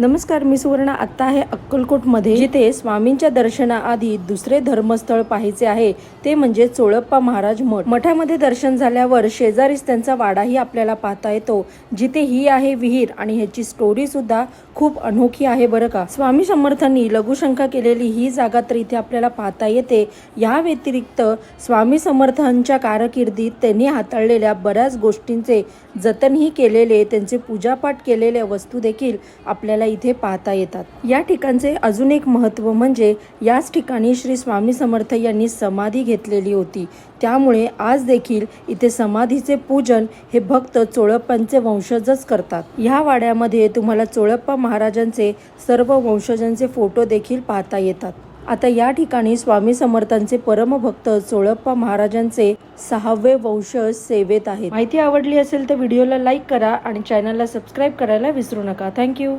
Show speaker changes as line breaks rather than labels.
नमस्कार मी सुवर्ण. आत्ता आहे अक्कलकोटमध्ये जिथे स्वामींच्या दर्शनाआधी दुसरे धर्मस्थळ पाहायचे आहे. ते म्हणजे चोळप्पा महाराज मठ. मठामध्ये दर्शन झाल्यावर शेजारीच त्यांचा वाडाही आपल्याला पाहता येतो. जिथे ही आहे विहीर आणि ह्याची स्टोरी सुद्धा खूप अनोखी आहे बरं का. स्वामी समर्थांनी लघुशंका केलेली ही जागा तर इथे आपल्याला पाहता येते. या व्यतिरिक्त स्वामी समर्थांच्या कारकिर्दीत त्यांनी हाताळलेल्या बऱ्याच गोष्टींचे जतनही केलेले त्यांचे पूजापाठ केलेल्या वस्तू देखील आपल्याला इथे पाहता येतात. या ठिकाणचे अजून एक महत्त्व म्हणजे याच ठिकाणी श्री स्वामी समर्थ यांनी समाधी घेतलेली होती. त्यामुळे आज देखील इथे समाधीचे पूजन हे भक्त चोळप्पांचे वंशजच करतात. ह्या वाड्यामध्ये तुम्हाला चोळप्पा महाराजांचे सर्व वंशजांचे फोटो देखील पाहता येतात. आता या ठिकाणी स्वामी समर्थांचे परमभक्त चोळप्पा महाराजांचे सहावे वंशज सेवेत आहेत. माहिती आवडली असेल तर व्हिडिओला लाईक करा आणि चॅनलला सबस्क्राईब करायला विसरू नका. थँक्यू